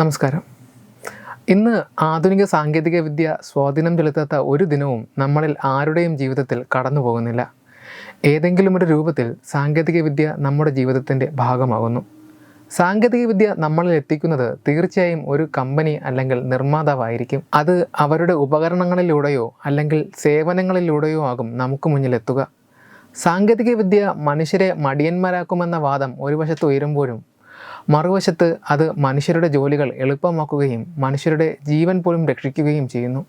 നമസ്കാരം. ഇന്ന് ആധുനിക സാങ്കേതിക വിദ്യ സ്വാധീനം ചെലുത്താത്ത ഒരു ദിനവും നമ്മളിൽ ആരുടെയും ജീവിതത്തിൽ കടന്നു പോകുന്നില്ല. ഏതെങ്കിലും ഒരു രൂപത്തിൽ സാങ്കേതിക വിദ്യ നമ്മുടെ ജീവിതത്തിന്റെ ഭാഗമാകുന്നു. സാങ്കേതിക വിദ്യ നമ്മളിൽ എത്തിക്കുന്നത് തീർച്ചയായും ഒരു കമ്പനി അല്ലെങ്കിൽ നിർമ്മാതാവായിരിക്കും. അത് അവരുടെ ഉപകരണങ്ങളിലൂടെയോ അല്ലെങ്കിൽ സേവനങ്ങളിലൂടെയോ ആകും നമുക്ക് മുന്നിലെത്തുക സാങ്കേതിക വിദ്യ മനുഷ്യരെ മടിയന്മാരാക്കുമെന്ന വാദം ഒരു വശത്ത് ഉയരുമ്പോഴും മറുവശത്ത് അത് മനുഷ്യരുടെ ജോലികൾ എളുപ്പമാക്കുകയും മനുഷ്യരുടെ ജീവൻ പോലും രക്ഷിക്കുകയും ചെയ്യുന്നു.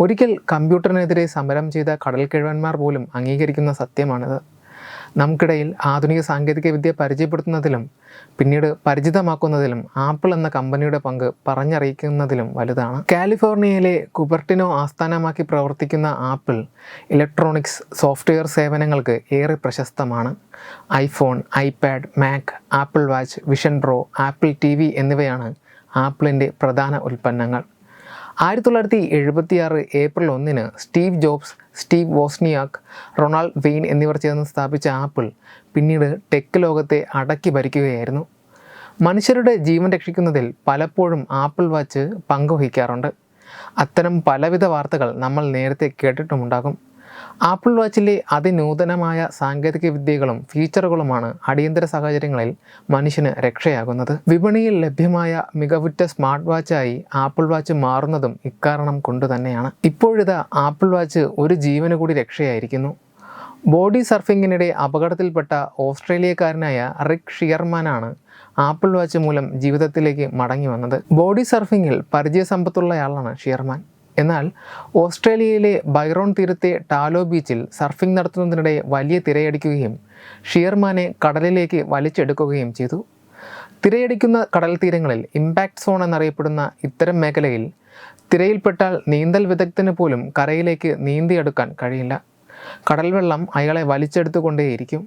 ഒരിക്കൽ കമ്പ്യൂട്ടറിനെതിരെ സമരം ചെയ്ത കടൽക്കിഴവന്മാർ പോലും അംഗീകരിക്കുന്ന സത്യമാണിത്. നമുക്കിടയിൽ ആധുനിക സാങ്കേതികവിദ്യ പരിചയപ്പെടുത്തുന്നതിലും പിന്നീട് പരിചിതമാക്കുന്നതിലും ആപ്പിൾ എന്ന കമ്പനിയുടെ പങ്ക് പറഞ്ഞറിയിക്കുന്നതിലും വലുതാണ്. കാലിഫോർണിയയിലെ കുബർട്ടിനോ ആസ്ഥാനമാക്കി പ്രവർത്തിക്കുന്ന ആപ്പിൾ ഇലക്ട്രോണിക്സ് സോഫ്റ്റ്വെയർ സേവനങ്ങൾക്ക് ഏറെ പ്രശസ്തമാണ്. IPhone iPad Mac Apple Watch Vision Pro Apple T എന്നിവയാണ് ആപ്പിളിന്റെ പ്രധാന ഉൽപ്പന്നങ്ങൾ. ആയിരത്തി തൊള്ളായിരത്തി എഴുപത്തിയാറ് ഏപ്രിൽ ഒന്നിന് Steve Jobs Steve Wozniak Ronald Wayne എന്നിവർ ചേർന്ന് സ്ഥാപിച്ച ആപ്പിൾ പിന്നീട് ടെക് ലോകത്തെ അടക്കി ഭരിക്കുകയായിരുന്നു. മനുഷ്യരുടെ ജീവൻ രക്ഷിക്കുന്നതിൽ പലപ്പോഴും ആപ്പിൾ വാച്ച് പങ്കുവഹിക്കാറുണ്ട്. അത്തരം പലവിധ വാർത്തകൾ നമ്മൾ നേരത്തെ കേട്ടിട്ടുമുണ്ടാകും. ആപ്പിൾ വാച്ചിലെ അതിനൂതനമായ സാങ്കേതിക വിദ്യകളും ഫീച്ചറുകളുമാണ് അടിയന്തര സാഹചര്യങ്ങളിൽ മനുഷ്യന് രക്ഷയാകുന്നത്. വിപണിയിൽ ലഭ്യമായ മികവുറ്റ സ്മാർട്ട് വാച്ചായി ആപ്പിൾ വാച്ച് മാറുന്നതും ഇക്കാരണം കൊണ്ട് തന്നെയാണ്. ഇപ്പോഴിതാ ആപ്പിൾ വാച്ച് ഒരു ജീവന് കൂടി രക്ഷയായിരിക്കുന്നു. ബോഡി സർഫിങ്ങിനിടെ അപകടത്തിൽപ്പെട്ട ഓസ്ട്രേലിയക്കാരനായ റിക് ഷിയർമാനാണ് ആപ്പിൾ വാച്ച് മൂലം ജീവിതത്തിലേക്ക് മടങ്ങി വന്നത്. ബോഡി സർഫിങ്ങിൽ പരിചയസമ്പത്തുള്ളയാളാണ് ഷിയർമാൻ. എന്നാൽ ഓസ്ട്രേലിയയിലെ ബൈറോൺ തീരത്തെ ടാലോ ബീച്ചിൽ സർഫിംഗ് നടത്തുന്നതിനിടെ വലിയ തിരയടിക്കുകയും ഷിയർമാനെ കടലിലേക്ക് വലിച്ചെടുക്കുകയും ചെയ്തു. തിരയടിക്കുന്ന കടൽ തീരങ്ങളിൽ ഇമ്പാക്ട് സോൺ എന്നറിയപ്പെടുന്ന ഇത്തരം മേഖലയിൽ തിരയിൽപ്പെട്ടാൽ നീന്തൽ വിദഗ്ധന് പോലും കരയിലേക്ക് നീന്തിയെടുക്കാൻ കഴിയില്ല. കടൽവെള്ളം അയാളെ വലിച്ചെടുത്തുകൊണ്ടേയിരിക്കും.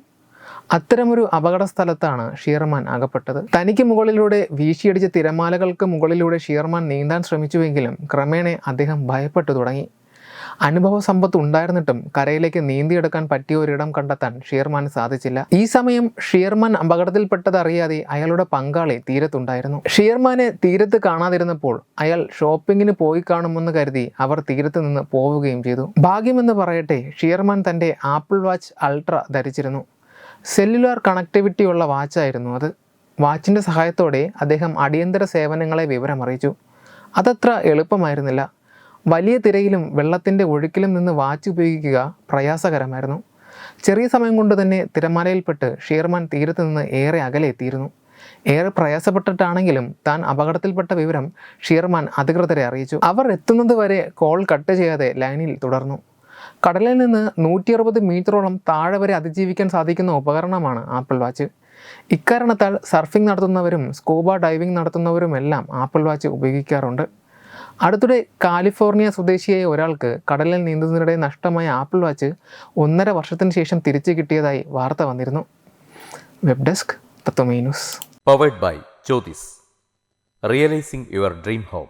അത്തരമൊരു അപകട സ്ഥലത്താണ് ഷിയർമാൻ അകപ്പെട്ടത്. തനിക്ക് മുകളിലൂടെ വീശിയടിച്ച തിരമാലകൾക്ക് മുകളിലൂടെ ഷിയർമാൻ നീന്താൻ ശ്രമിച്ചുവെങ്കിലും ക്രമേണ അദ്ദേഹം ഭയപ്പെട്ടു തുടങ്ങി. അനുഭവ സമ്പത്ത് ഉണ്ടായിരുന്നിട്ടും കരയിലേക്ക് നീന്തിയെടുക്കാൻ പറ്റിയ ഒരിടം കണ്ടെത്താൻ ഷിയർമാൻ സാധിച്ചില്ല. ഈ സമയം ഷിയർമാൻ അപകടത്തിൽപ്പെട്ടത് അറിയാതെ അയാളുടെ പങ്കാളി തീരത്തുണ്ടായിരുന്നു. ഷിയർമാനെ തീരത്ത് കാണാതിരുന്നപ്പോൾ അയാൾ ഷോപ്പിങ്ങിന് പോയി കാണുമെന്ന് കരുതി അവർ തീരത്ത് നിന്ന് പോവുകയും ചെയ്തു. ഭാഗ്യമെന്ന് പറയട്ടെ ഷിയർമാൻ തന്റെ ആപ്പിൾ വാച്ച് അൾട്ര ധരിച്ചിരുന്നു. സെല്ലുലാർ കണക്ടിവിറ്റി ഉള്ള വാച്ചായിരുന്നു അത്. വാച്ചിന്റെ സഹായത്തോടെ അദ്ദേഹം അടിയന്തര സേവനങ്ങളെ വിവരമറിയിച്ചു. അതത്ര എളുപ്പമായിരുന്നില്ല. വലിയ തിരയിലും വെള്ളത്തിന്റെ ഒഴുക്കിലും നിന്ന് വാച്ച് ഉപയോഗിക്കുക പ്രയാസകരമായിരുന്നു. ചെറിയ സമയം കൊണ്ട് തന്നെ തിരമാലയിൽപ്പെട്ട് ഷീർമാൻ തീരത്ത് നിന്ന് ഏറെ അകലെ എത്തിയിരുന്നു. ഏറെ പ്രയാസപ്പെട്ടിട്ടാണെങ്കിലും താൻ അപകടത്തിൽപ്പെട്ട വിവരം ഷീർമാൻ അധികൃതരെ അറിയിച്ചു. അവർ എത്തുന്നത് വരെ കോൾ കട്ട് ചെയ്യാതെ ലൈനിൽ തുടർന്നു. കടലിൽ നിന്ന് നൂറ്റി അറുപത് മീറ്ററോളം താഴെ വരെ അതിജീവിക്കാൻ സാധിക്കുന്ന ഉപകരണമാണ് ആപ്പിൾ വാച്ച്. ഇക്കാരണത്താൽ സർഫിംഗ് നടത്തുന്നവരും സ്കൂബ ഡൈവിംഗ് നടത്തുന്നവരുമെല്ലാം ആപ്പിൾ വാച്ച് ഉപയോഗിക്കാറുണ്ട്. അടുത്തിടെ കാലിഫോർണിയ സ്വദേശിയായ ഒരാൾക്ക് കടലിൽ നീന്തുന്നതിനിടെ നഷ്ടമായ ആപ്പിൾ വാച്ച് ഒന്നര വർഷത്തിന് ശേഷം തിരിച്ചു കിട്ടിയതായി വാർത്ത വന്നിരുന്നു. Web desk powered by Jyothis realising your dream home